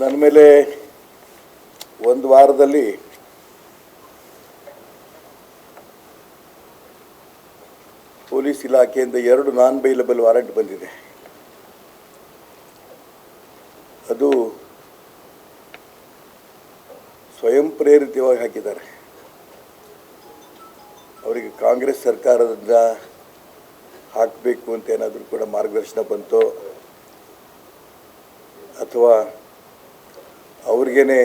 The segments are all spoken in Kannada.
ನನ್ನ ಮೇಲೆ ಒಂದು ವಾರದಲ್ಲಿ ಪೊಲೀಸ್ ಇಲಾಖೆಯಿಂದ ಎರಡು ನಾನ್ ಬೈಲಬಲ್ ವಾರಂಟ್ ಬಂದಿದೆ. ಅದು ಸ್ವಯಂ ಪ್ರೇರಿತವಾಗಿ ಹಾಕಿದ್ದಾರೆ. ಅವರಿಗೆ ಕಾಂಗ್ರೆಸ್ ಸರ್ಕಾರದಿಂದ ಹಾಕಬೇಕು ಅಂತ ಏನಾದರೂ ಕೂಡ ಮಾರ್ಗದರ್ಶನ ಬಂತೋ ಅಥವಾ ಅವ್ರಿಗೇನೆ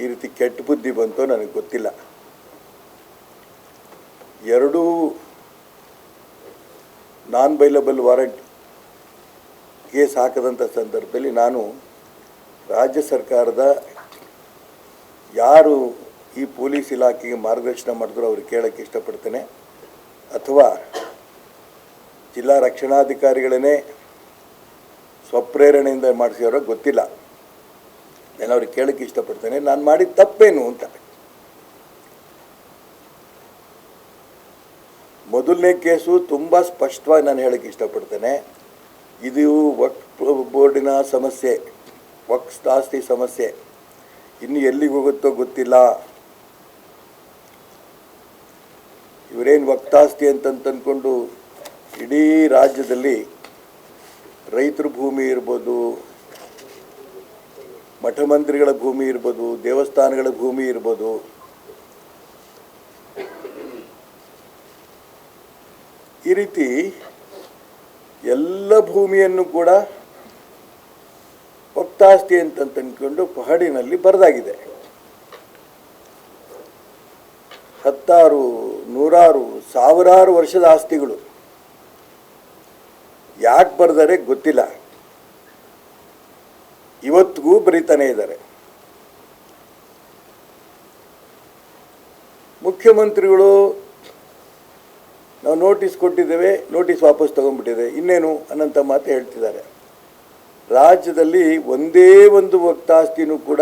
ಈ ರೀತಿ ಕೆಟ್ಟ ಬುದ್ಧಿ ಬಂತು ನನಗೆ ಗೊತ್ತಿಲ್ಲ. ಎರಡೂ ನಾನ್ ಬೈಲಬಲ್ ವಾರಂಟ್ ಕೇಸ್ ಹಾಕದಂಥ ಸಂದರ್ಭದಲ್ಲಿ ನಾನು ರಾಜ್ಯ ಸರ್ಕಾರದ ಯಾರು ಈ ಪೊಲೀಸ್ ಇಲಾಖೆಗೆ ಮಾರ್ಗದರ್ಶನ ಮಾಡಿದ್ರು ಅವ್ರಿಗೆ ಕೇಳೋಕ್ಕೆ ಇಷ್ಟಪಡ್ತೇನೆ. ಅಥವಾ ಜಿಲ್ಲಾ ರಕ್ಷಣಾಧಿಕಾರಿಗಳನ್ನೇ ಸ್ವಪ್ರೇರಣೆಯಿಂದ ಮಾಡಿಸಿರೋ ಗೊತ್ತಿಲ್ಲ. ನಾನು ಅವ್ರಿಗೆ ಕೇಳೋಕ್ಕೆ ಇಷ್ಟಪಡ್ತೇನೆ. ನಾನು ಮಾಡಿದ ತಪ್ಪೇನು ಅಂತ. ಮೊದಲನೇ ಕೇಸು ತುಂಬ ಸ್ಪಷ್ಟವಾಗಿ ನಾನು ಹೇಳೋಕ್ಕೆ ಇಷ್ಟಪಡ್ತೇನೆ. ಇದು ವಕ್ಫ್ ಬೋರ್ಡಿನ ಸಮಸ್ಯೆ, ವಕ್ಸ್ ಆಸ್ತಿ ಸಮಸ್ಯೆ. ಇನ್ನು ಎಲ್ಲಿಗೆ ಹೋಗುತ್ತೋ ಗೊತ್ತಿಲ್ಲ. ಇವರೇನು ವಕ್ತಾಸ್ತಿ ಅಂತಂತ ಅಂದ್ಕೊಂಡು ಇಡೀ ರಾಜ್ಯದಲ್ಲಿ ರೈತರ ಭೂಮಿ ಇರ್ಬೋದು ಮಠ ಮಂದಿರಗಳ ಭೂಮಿ ಇರ್ಬೋದು, ದೇವಸ್ಥಾನಗಳ ಭೂಮಿ ಇರ್ಬೋದು, ಈ ರೀತಿ ಎಲ್ಲ ಭೂಮಿಯನ್ನು ಕೂಡ ಒಕ್ತಾಸ್ತಿ ಅಂತ ಅಂದ್ಕೊಂಡು ಪಹಡಿನಲ್ಲಿ ಬರೆದಾಗಿದೆ. ಹತ್ತಾರು, ನೂರಾರು, ಸಾವಿರಾರು ವರ್ಷದ ಆಸ್ತಿಗಳು. ಯಾಕೆ ಬರ್ದಾರೆ ಗೊತ್ತಿಲ್ಲ. ಇವತ್ತಿಗೂ ಬರೀತಾನೆ ಇದ್ದಾರೆ. ಮುಖ್ಯಮಂತ್ರಿಗಳು ನಾವು ನೋಟಿಸ್ ಕೊಟ್ಟಿದ್ದೇವೆ, ನೋಟಿಸ್ ವಾಪಸ್ ತಗೊಂಡ್ಬಿಟ್ಟಿದೆ. ಇನ್ನೇನು ಅನ್ನಂಥ ಮಾತು ಹೇಳ್ತಿದ್ದಾರೆ. ರಾಜ್ಯದಲ್ಲಿ ಒಂದೇ ಒಂದು ವಕ್ತಾಸ್ತಿನೂ ಕೂಡ,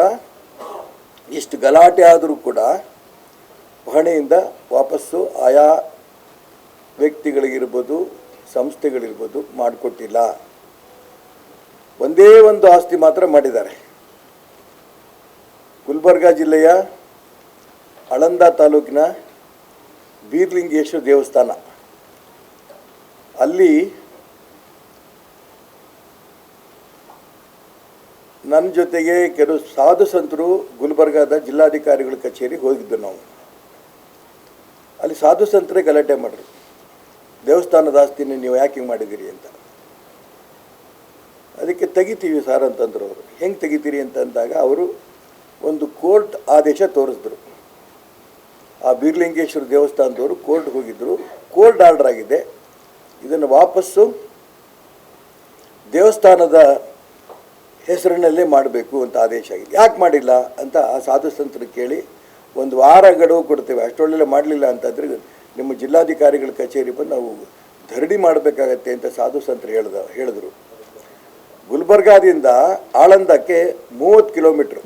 ಇಷ್ಟು ಗಲಾಟೆ ಆದರೂ ಕೂಡ ಹಣೆಯಿಂದ ವಾಪಸ್ಸು ಆಯಾ ವ್ಯಕ್ತಿಗಳಿಗಿರ್ಬೋದು ಸಂಸ್ಥೆಗಳಿರ್ಬೋದು ಮಾಡಿಕೊಟ್ಟಿಲ್ಲ. ಒಂದೇ ಒಂದು ಆಸ್ತಿ ಮಾತ್ರ ಮಾಡಿದ್ದಾರೆ. ಗುಲ್ಬರ್ಗ ಜಿಲ್ಲೆಯ ಅಳಂದ ತಾಲೂಕಿನ ಬೀರ್ಲಿಂಗೇಶ್ವರ ದೇವಸ್ಥಾನ. ಅಲ್ಲಿ ನನ್ನ ಜೊತೆಗೆ ಕೆಲವು ಸಾಧು ಸಂತರು ಗುಲ್ಬರ್ಗಾದ ಜಿಲ್ಲಾಧಿಕಾರಿಗಳ ಕಚೇರಿಗೆ ಹೋಗಿದ್ದು ನಾವು. ಅಲ್ಲಿ ಸಾಧು ಸಂತರೇ ಗಲಾಟೆ ಮಾಡ್ರು. ದೇವಸ್ಥಾನದ ಆಸ್ತಿನ ನೀವು ಯಾಕೆ ಹಿಂಗೆ ಮಾಡಿದ್ದೀರಿ ಅಂತ. ಅದಕ್ಕೆ ತೆಗಿತೀವಿ ಸರ್ ಅಂತಂದ್ರು ಅವರು ಹೆಂಗೆ ತೆಗಿತೀರಿ ಅಂತ ಅಂದಾಗ ಅವರು ಒಂದು ಕೋರ್ಟ್ ಆದೇಶ ತೋರಿಸಿದ್ರು. ಆ ಬೀರ್ಲಿಂಗೇಶ್ವರ ದೇವಸ್ಥಾನದವರು ಕೋರ್ಟ್ ಹೋಗಿದ್ದರು ಕೋರ್ಟ್ ಆರ್ಡರ್ ಆಗಿದೆ. ಇದನ್ನು ವಾಪಸ್ಸು ದೇವಸ್ಥಾನದ ಹೆಸರಿನಲ್ಲೇ ಮಾಡಬೇಕು ಅಂತ ಆದೇಶ ಆಗಿದೆ. ಯಾಕೆ ಮಾಡಿಲ್ಲ ಅಂತ ಆ ಸಾಧು ಸಂತರು ಕೇಳಿ, ಒಂದು ವಾರ ಗಡುವು ಕೊಡ್ತೇವೆ. ಅಷ್ಟೊಳ್ಳೆಲ್ಲ ಮಾಡಲಿಲ್ಲ ಅಂತಂದರೆ ನಿಮ್ಮ ಜಿಲ್ಲಾಧಿಕಾರಿಗಳ ಕಚೇರಿ ಬಂದು ನಾವು ಧರಣಿ ಮಾಡಬೇಕಾಗತ್ತೆ ಅಂತ ಸಾಧು ಸಂತರು ಹೇಳ್ದ ಹೇಳಿದ್ರು. ಗುಲ್ಬರ್ಗಾದಿಂದ ಆಳಂದಕ್ಕೆ ಮೂವತ್ತು ಕಿಲೋಮೀಟ್ರು.